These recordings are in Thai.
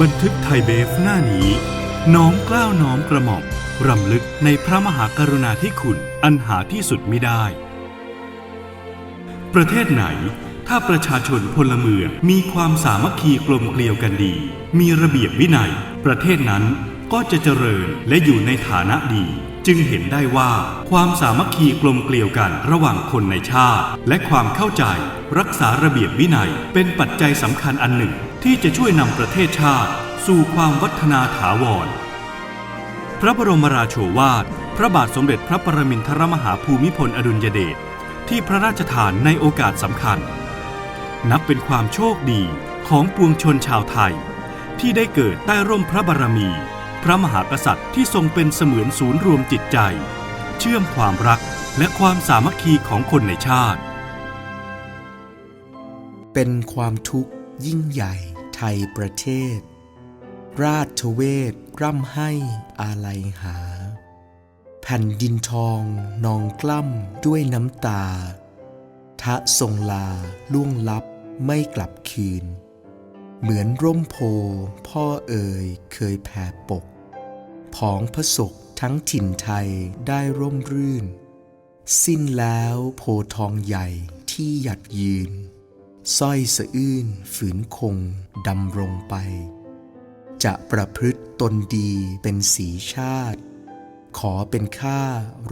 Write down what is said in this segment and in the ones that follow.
บันทึกไทยเบฟหน้านี้ น้อมกล้าวน้อมกระหม่อมรำลึกในพระมหากรุณาธิคุณอันหาที่สุดมิได้ ประเทศไหน ถ้าประชาชนพลเมืองมีความสามัคคีกลมเกลียวกันดี มีระเบียบวินัย ประเทศนั้นก็จะเจริญและอยู่ในฐานะดี จึงเห็นได้ว่าความสามัคคีกลมเกลียวกันระหว่างคนในชาติ และความเข้าใจ รักษาระเบียบวินัย เป็นปัจจัยสำคัญอันหนึ่ง ที่จะช่วยนำประเทศชาติ สู่ความวัฒนาถาวร พระบรมราโชวาท พระบาทสมเด็จพระปรมินทรมหาภูมิพลอดุลยเดชที่พระราชทานในโอกาสสำคัญ นับเป็นความโชคดีของปวงชนชาวไทย ที่ได้เกิดใต้ร่มพระบารมี พระมหากษัตริย์ที่ทรงเป็นเสมือนศูนย์รวมจิตใจ เชื่อมความรักและความสามัคคีของคนในชาติ เป็นความทุกข์ยิ่งใหญ่ไทยประเทศ ราชเวทร่ำให้อาลัยหา แผ่นดินทองนองกล้ำด้วยน้ำตา ทะทรงลาล่วงลับไม่กลับคืน เหมือนร่มโพพ่อเอ่ยเคยแผ่ปก ผองพระศกทั้งถิ่นไทยได้ร่มรื่น สิ้นแล้วโพทองใหญ่ที่หยัดยืนสร้อยสะอื้นฝืนคงดำรงไป จะประพฤติตนดีเป็นสีชาติ ขอเป็นข้า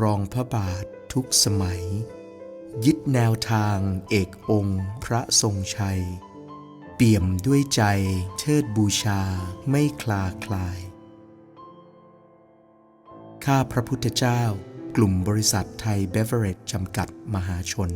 รองพระบาททุกสมัย ยึดแนวทางเอกองค์พระทรงชัย เปี่ยมด้วยใจเทิดบูชาไม่คลาคลาย ข้าพระพุทธเจ้า กลุ่มบริษัทไทยเบเวอเรจจำกัดมหาชน